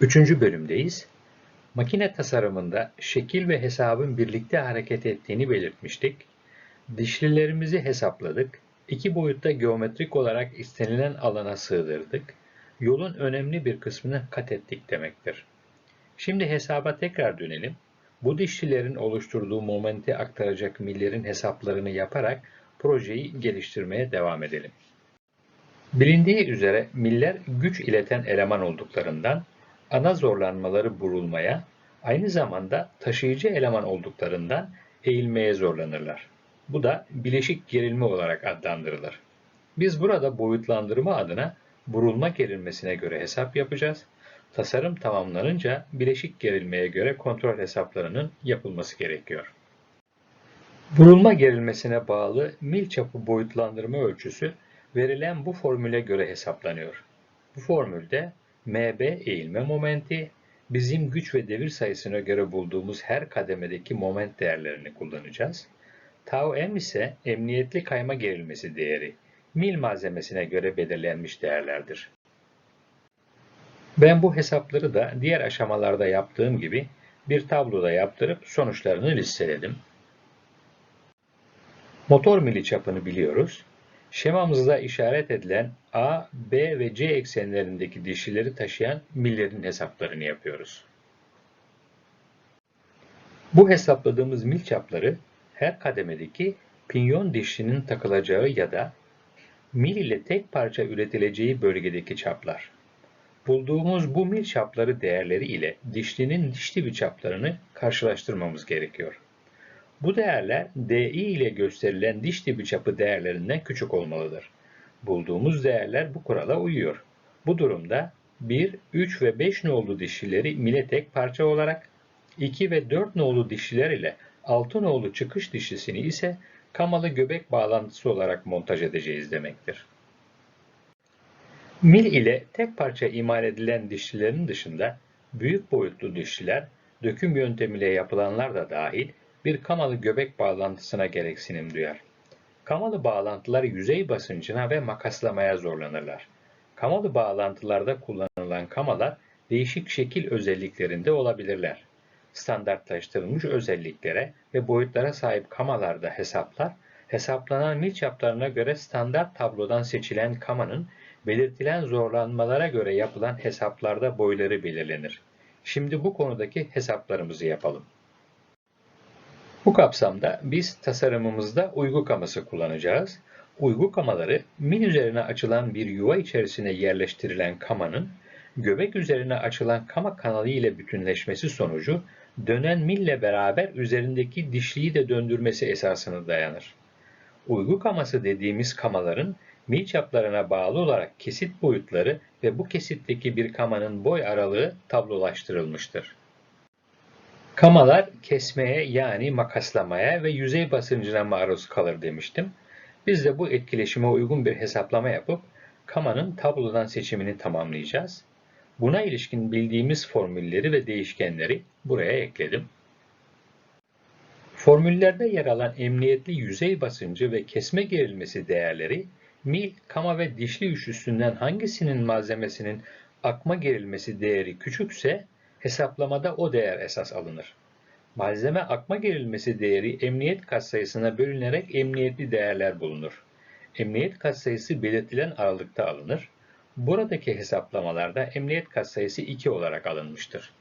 Üçüncü bölümdeyiz. Makine tasarımında şekil ve hesabın birlikte hareket ettiğini belirtmiştik. Dişlilerimizi hesapladık. İki boyutta geometrik olarak istenilen alana sığdırdık. Yolun önemli bir kısmını kat ettik demektir. Şimdi hesaba tekrar dönelim. Bu dişlilerin oluşturduğu momenti aktaracak millerin hesaplarını yaparak projeyi geliştirmeye devam edelim. Bilindiği üzere miller güç ileten eleman olduklarından ana zorlanmaları burulmaya, aynı zamanda taşıyıcı eleman olduklarından eğilmeye zorlanırlar. Bu da bileşik gerilme olarak adlandırılır. Biz burada boyutlandırma adına burulma gerilmesine göre hesap yapacağız. Tasarım tamamlanınca bileşik gerilmeye göre kontrol hesaplarının yapılması gerekiyor. Burulma gerilmesine bağlı mil çapı boyutlandırma ölçüsü verilen bu formüle göre hesaplanıyor. Bu formülde MB eğilme momenti, bizim güç ve devir sayısına göre bulduğumuz her kademedeki moment değerlerini kullanacağız. Tau m ise emniyetli kayma gerilmesi değeri, mil malzemesine göre belirlenmiş değerlerdir. Ben bu hesapları da diğer aşamalarda yaptığım gibi bir tabloda yaptırıp sonuçlarını listeledim. Motor mili çapını biliyoruz. Şemamızda işaret edilen A, B ve C eksenlerindeki dişlileri taşıyan millerin hesaplarını yapıyoruz. Bu hesapladığımız mil çapları her kademedeki pinyon dişlinin takılacağı ya da mil ile tek parça üretileceği bölgedeki çaplar. Bulduğumuz bu mil çapları değerleri ile dişlinin dişli bir çaplarını karşılaştırmamız gerekiyor. Bu değerler DI ile gösterilen diş dibi çapı değerlerinden küçük olmalıdır. Bulduğumuz değerler bu kurala uyuyor. Bu durumda 1, 3 ve 5 nolu dişlileri mile tek parça olarak, 2 ve 4 nolu dişliler ile 6 nolu çıkış dişlisini ise kamalı göbek bağlantısı olarak montaj edeceğiz demektir. Mil ile tek parça imal edilen dişlilerin dışında büyük boyutlu dişliler, döküm yöntemiyle yapılanlar da dahil bir kamalı göbek bağlantısına gereksinim duyar. Kamalı bağlantılar yüzey basıncına ve makaslamaya zorlanırlar. Kamalı bağlantılarda kullanılan kamalar değişik şekil özelliklerinde olabilirler. Standartlaştırılmış özelliklere ve boyutlara sahip kamalarda hesaplar, hesaplanan mil çaplarına göre standart tablodan seçilen kamanın belirtilen zorlanmalara göre yapılan hesaplarda boyları belirlenir. Şimdi bu konudaki hesaplarımızı yapalım. Bu kapsamda biz tasarımımızda uygu kaması kullanacağız. Uygu kamaları mil üzerine açılan bir yuva içerisine yerleştirilen kamanın göbek üzerine açılan kama kanalı ile bütünleşmesi sonucu dönen mille beraber üzerindeki dişliyi de döndürmesi esasına dayanır. Uygu kaması dediğimiz kamaların mil çaplarına bağlı olarak kesit boyutları ve bu kesitteki bir kamanın boy aralığı tablolaştırılmıştır. Kamalar kesmeye yani makaslamaya ve yüzey basıncına maruz kalır demiştim. Biz de bu etkileşime uygun bir hesaplama yapıp kamanın tablodan seçimini tamamlayacağız. Buna ilişkin bildiğimiz formülleri ve değişkenleri buraya ekledim. Formüllerde yer alan emniyetli yüzey basıncı ve kesme gerilmesi değerleri mil, kama ve dişli üç üstünden hangisinin malzemesinin akma gerilmesi değeri küçükse hesaplamada o değer esas alınır. Malzeme akma gerilmesi değeri emniyet katsayısına bölünerek emniyetli değerler bulunur. Emniyet katsayısı belirtilen aralıkta alınır. Buradaki hesaplamalarda emniyet katsayısı 2 olarak alınmıştır.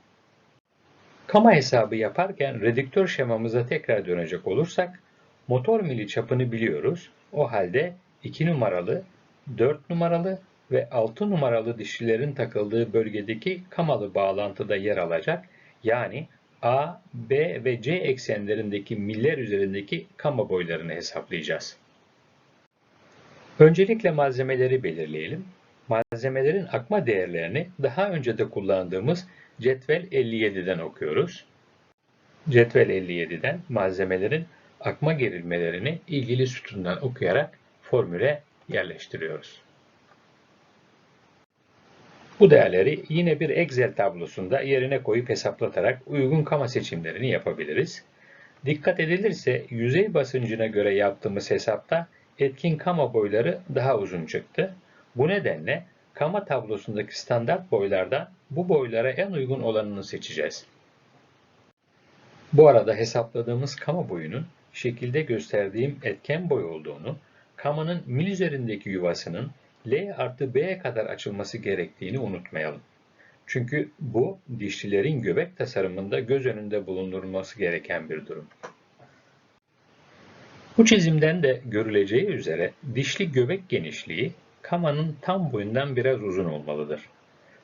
Kama hesabı yaparken redüktör şemamıza tekrar dönecek olursak, motor mili çapını biliyoruz. O halde 2 numaralı, 4 numaralı ve 6 numaralı dişlilerin takıldığı bölgedeki kamalı bağlantıda yer alacak yani A, B ve C eksenlerindeki miller üzerindeki kama boylarını hesaplayacağız. Öncelikle malzemeleri belirleyelim. Malzemelerin akma değerlerini daha önce de kullandığımız cetvel 57'den okuyoruz. Cetvel 57'den malzemelerin akma gerilmelerini ilgili sütundan okuyarak formüle yerleştiriyoruz. Bu değerleri yine bir Excel tablosunda yerine koyup hesaplatarak uygun kama seçimlerini yapabiliriz. Dikkat edilirse yüzey basıncına göre yaptığımız hesapta etkin kama boyları daha uzun çıktı. Bu nedenle Kama tablosundaki standart boylarda bu boylara en uygun olanını seçeceğiz. Bu arada hesapladığımız kama boyunun şekilde gösterdiğim etken boy olduğunu, kamanın mil üzerindeki yuvasının L artı B'ye kadar açılması gerektiğini unutmayalım. Çünkü bu dişlilerin göbek tasarımında göz önünde bulundurulması gereken bir durum. Bu çizimden de görüleceği üzere dişli göbek genişliği kamanın tam boyundan biraz uzun olmalıdır.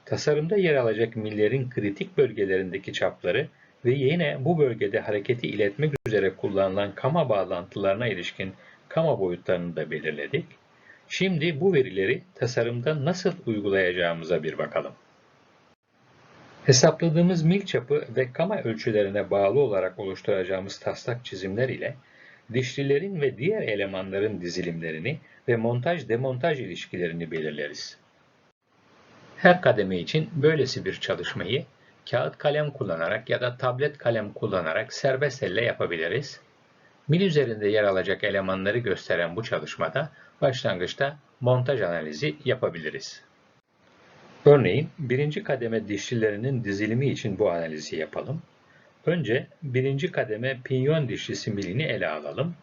Tasarımda yer alacak millerin kritik bölgelerindeki çapları ve yine bu bölgede hareketi iletmek üzere kullanılan kama bağlantılarına ilişkin kama boyutlarını da belirledik. Şimdi bu verileri tasarımda nasıl uygulayacağımıza bir bakalım. Hesapladığımız mil çapı ve kama ölçülerine bağlı olarak oluşturacağımız taslak çizimler ile dişlilerin ve diğer elemanların dizilimlerini ve montaj-demontaj ilişkilerini belirleriz. Her kademe için böylesi bir çalışmayı kağıt kalem kullanarak ya da tablet kalem kullanarak serbest elle yapabiliriz. Mil üzerinde yer alacak elemanları gösteren bu çalışmada başlangıçta montaj analizi yapabiliriz. Örneğin birinci kademe dişlilerinin dizilimi için bu analizi yapalım. Önce birinci kademe pinyon dişlisi milini ele alalım.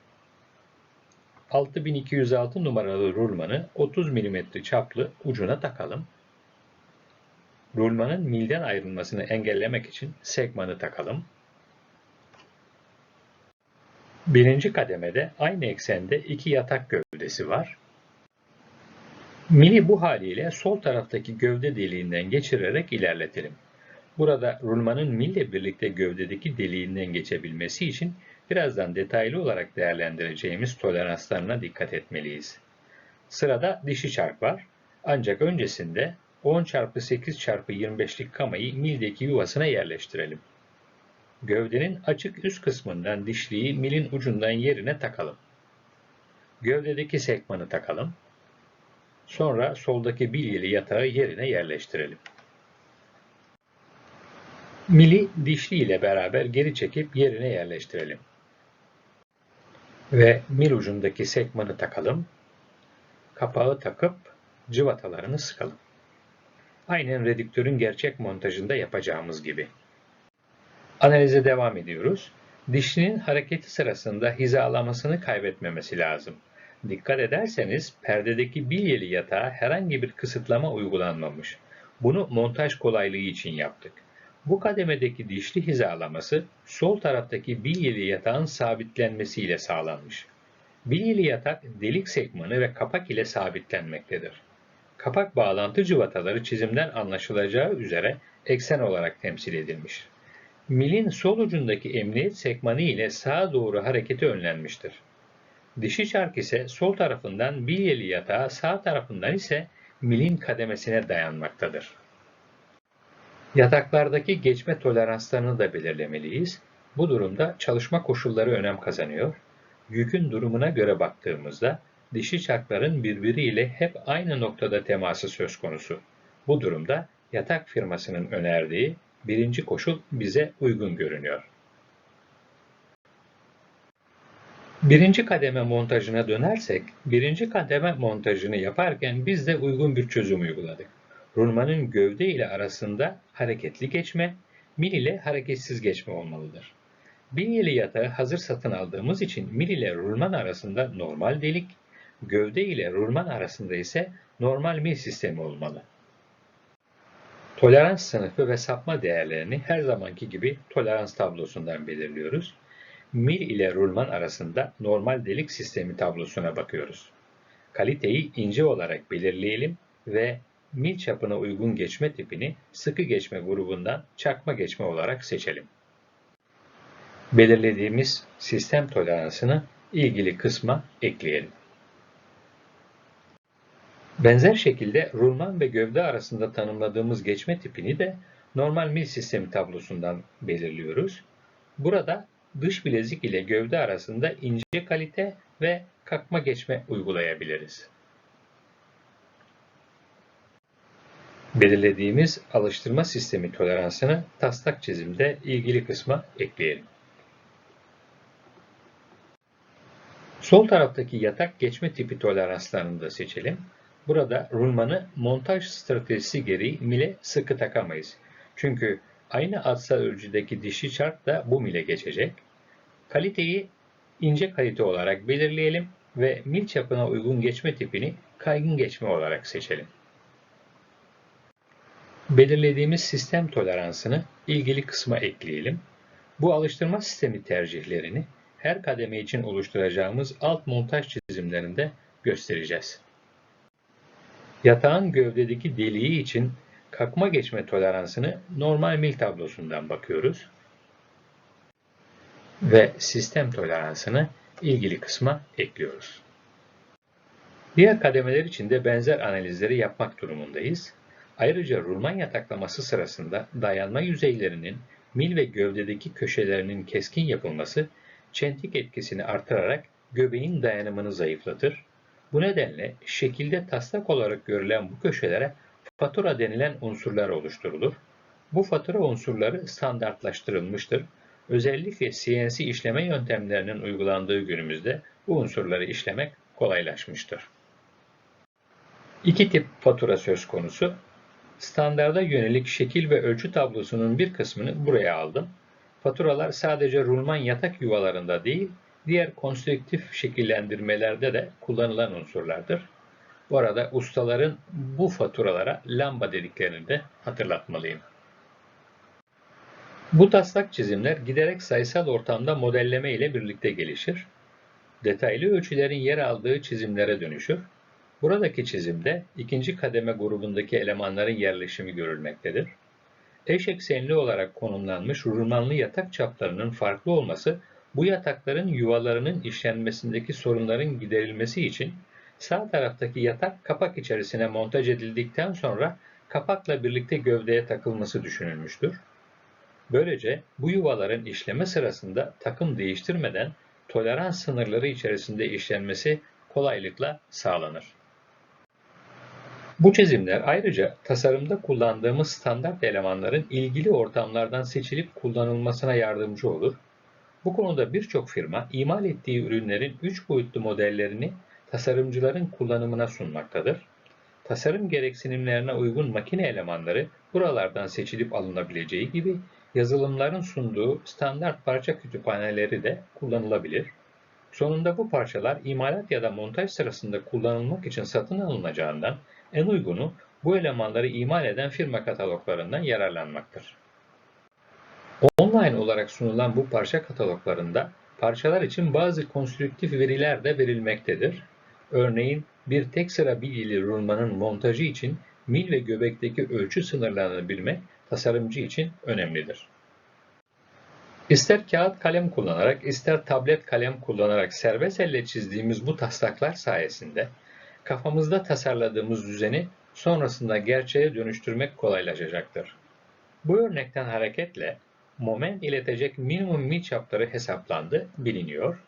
6206 numaralı rulmanı 30 mm çaplı ucuna takalım. Rulmanın milden ayrılmasını engellemek için sekmanı takalım. Birinci kademede aynı eksende iki yatak gövdesi var. Mili bu haliyle sol taraftaki gövde deliğinden geçirerek ilerletelim. Burada rulmanın mille birlikte gövdedeki deliğinden geçebilmesi için birazdan detaylı olarak değerlendireceğimiz toleranslarına dikkat etmeliyiz. Sırada dişi çark var. Ancak öncesinde 10 çarpı 8 çarpı 25'lik kamayı mildeki yuvasına yerleştirelim. Gövdenin açık üst kısmından dişliği milin ucundan yerine takalım. Gövdedeki sekmanı takalım. Sonra soldaki bilyeli yatağı yerine yerleştirelim. Mili dişli ile beraber geri çekip yerine yerleştirelim. Ve mil ucundaki sekmanı takalım. Kapağı takıp cıvatalarını sıkalım. Aynen redüktörün gerçek montajında yapacağımız gibi. Analize devam ediyoruz. Dişlinin hareketi sırasında hizalamasını kaybetmemesi lazım. Dikkat ederseniz perdedeki bilyeli yatağa herhangi bir kısıtlama uygulanmamış. Bunu montaj kolaylığı için yaptık. Bu kademedeki dişli hizalaması sol taraftaki bilyeli yatağın sabitlenmesiyle sağlanmış. Bilyeli yatak delik sekmanı ve kapak ile sabitlenmektedir. Kapak bağlantı cıvataları çizimden anlaşılacağı üzere eksen olarak temsil edilmiş. Milin sol ucundaki emniyet sekmanı ile sağa doğru hareketi önlenmiştir. Dişi çark ise sol tarafından bilyeli yatağa, sağ tarafından ise milin kademesine dayanmaktadır. Yataklardaki geçme toleranslarını da belirlemeliyiz. Bu durumda çalışma koşulları önem kazanıyor. Yükün durumuna göre baktığımızda dişi çarkların birbiriyle hep aynı noktada teması söz konusu. Bu durumda yatak firmasının önerdiği birinci koşul bize uygun görünüyor. Birinci kademe montajına dönersek, birinci kademe montajını yaparken biz de uygun bir çözüm uyguladık. Rulmanın gövde ile arasında hareketli geçme, mil ile hareketsiz geçme olmalıdır. Binyeli yatağı hazır satın aldığımız için mil ile rulman arasında normal delik, gövde ile rulman arasında ise normal mil sistemi olmalı. Tolerans sınıfı ve sapma değerlerini her zamanki gibi tolerans tablosundan belirliyoruz. Mil ile rulman arasında normal delik sistemi tablosuna bakıyoruz. Kaliteyi ince olarak belirleyelim ve mil çapına uygun geçme tipini sıkı geçme grubundan çakma geçme olarak seçelim. Belirlediğimiz sistem toleransını ilgili kısma ekleyelim. Benzer şekilde rulman ve gövde arasında tanımladığımız geçme tipini de normal mil sistemi tablosundan belirliyoruz. Burada dış bilezik ile gövde arasında ince kalite ve kakma geçme uygulayabiliriz. Belirlediğimiz alıştırma sistemi toleransını taslak çizimde ilgili kısma ekleyelim. Sol taraftaki yatak geçme tipi toleranslarını da seçelim. Burada rulmanı montaj stratejisi gereği mile sıkı takamayız. Çünkü aynı atsal ölçüdeki dişi çark da bu mile geçecek. Kaliteyi ince kalite olarak belirleyelim ve mil çapına uygun geçme tipini kaygın geçme olarak seçelim. Belirlediğimiz sistem toleransını ilgili kısma ekleyelim. Bu alıştırma sistemi tercihlerini her kademe için oluşturacağımız alt montaj çizimlerinde göstereceğiz. Yatağın gövdedeki deliği için kalkma geçme toleransını normal mil tablosundan bakıyoruz. Ve sistem toleransını ilgili kısma ekliyoruz. Diğer kademeler için de benzer analizleri yapmak durumundayız. Ayrıca rulman yataklaması sırasında dayanma yüzeylerinin mil ve gövdedeki köşelerinin keskin yapılması çentik etkisini artırarak göbeğin dayanımını zayıflatır. Bu nedenle şekilde taslak olarak görülen bu köşelere fatura denilen unsurlar oluşturulur. Bu fatura unsurları standartlaştırılmıştır. Özellikle CNC işleme yöntemlerinin uygulandığı günümüzde bu unsurları işlemek kolaylaşmıştır. İki tip fatura söz konusu. Standarda yönelik şekil ve ölçü tablosunun bir kısmını buraya aldım. Faturalar sadece rulman yatak yuvalarında değil, diğer konstrüktif şekillendirmelerde de kullanılan unsurlardır. Bu arada ustaların bu faturalara lamba dediklerini de hatırlatmalıyım. Bu taslak çizimler giderek sayısal ortamda modelleme ile birlikte gelişir. Detaylı ölçülerin yer aldığı çizimlere dönüşür. Buradaki çizimde ikinci kademe grubundaki elemanların yerleşimi görülmektedir. Eş eksenli olarak konumlanmış rulmanlı yatak çaplarının farklı olması bu yatakların yuvalarının işlenmesindeki sorunların giderilmesi için sağ taraftaki yatak kapak içerisine montaj edildikten sonra kapakla birlikte gövdeye takılması düşünülmüştür. Böylece bu yuvaların işleme sırasında takım değiştirmeden tolerans sınırları içerisinde işlenmesi kolaylıkla sağlanır. Bu çizimler ayrıca tasarımda kullandığımız standart elemanların ilgili ortamlardan seçilip kullanılmasına yardımcı olur. Bu konuda birçok firma imal ettiği ürünlerin 3 boyutlu modellerini tasarımcıların kullanımına sunmaktadır. Tasarım gereksinimlerine uygun makine elemanları buralardan seçilip alınabileceği gibi yazılımların sunduğu standart parça kütüphaneleri de kullanılabilir. Sonunda bu parçalar imalat ya da montaj sırasında kullanılmak için satın alınacağından en uygunu bu elemanları imal eden firma kataloglarından yararlanmaktır. Online olarak sunulan bu parça kataloglarında parçalar için bazı konstrüktif veriler de verilmektedir. Örneğin bir tek sıra bilgili rulmanın montajı için mil ve göbekteki ölçü sınırlarını bilmek tasarımcı için önemlidir. İster kağıt kalem kullanarak, ister tablet kalem kullanarak serbest elle çizdiğimiz bu taslaklar sayesinde kafamızda tasarladığımız düzeni sonrasında gerçeğe dönüştürmek kolaylaşacaktır. Bu örnekten hareketle moment iletecek minimum mil çapları hesaplandı, biliniyor.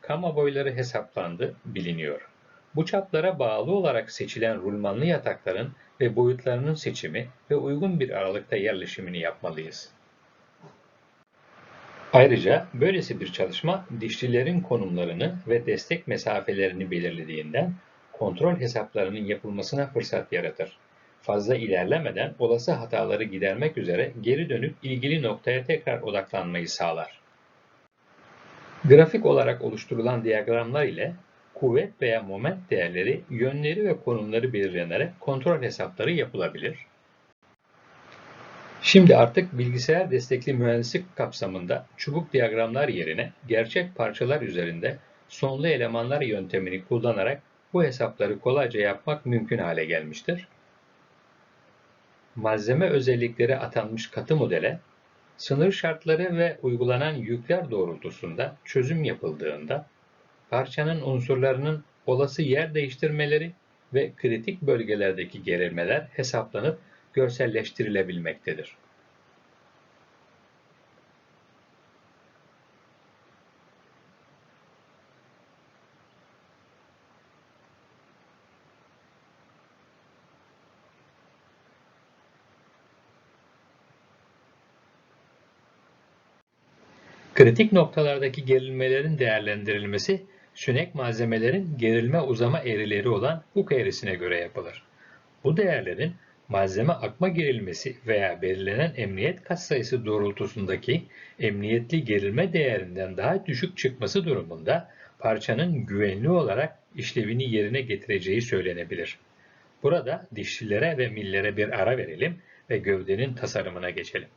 Kama boyları hesaplandı, biliniyor. Bu çaplara bağlı olarak seçilen rulmanlı yatakların ve boyutlarının seçimi ve uygun bir aralıkta yerleşimini yapmalıyız. Ayrıca böylesi bir çalışma dişlilerin konumlarını ve destek mesafelerini belirlediğinden kontrol hesaplarının yapılmasına fırsat yaratır. Fazla ilerlemeden olası hataları gidermek üzere geri dönüp ilgili noktaya tekrar odaklanmayı sağlar. Grafik olarak oluşturulan diyagramlar ile kuvvet veya moment değerleri, yönleri ve konumları belirlenerek kontrol hesapları yapılabilir. Şimdi artık bilgisayar destekli mühendislik kapsamında çubuk diyagramlar yerine gerçek parçalar üzerinde sonlu elemanlar yöntemini kullanarak bu hesapları kolayca yapmak mümkün hale gelmiştir. Malzeme özellikleri atanmış katı modele, sınır şartları ve uygulanan yükler doğrultusunda çözüm yapıldığında parçanın unsurlarının olası yer değiştirmeleri ve kritik bölgelerdeki gerilmeler hesaplanıp görselleştirilebilmektedir. Kritik noktalardaki gerilmelerin değerlendirilmesi sünek malzemelerin gerilme uzama eğrileri olan Hooke eğrisine göre yapılır. Bu değerlerin malzeme akma gerilmesi veya belirlenen emniyet katsayısı doğrultusundaki emniyetli gerilme değerinden daha düşük çıkması durumunda parçanın güvenli olarak işlevini yerine getireceği söylenebilir. Burada dişlilere ve millere bir ara verelim ve gövdenin tasarımına geçelim.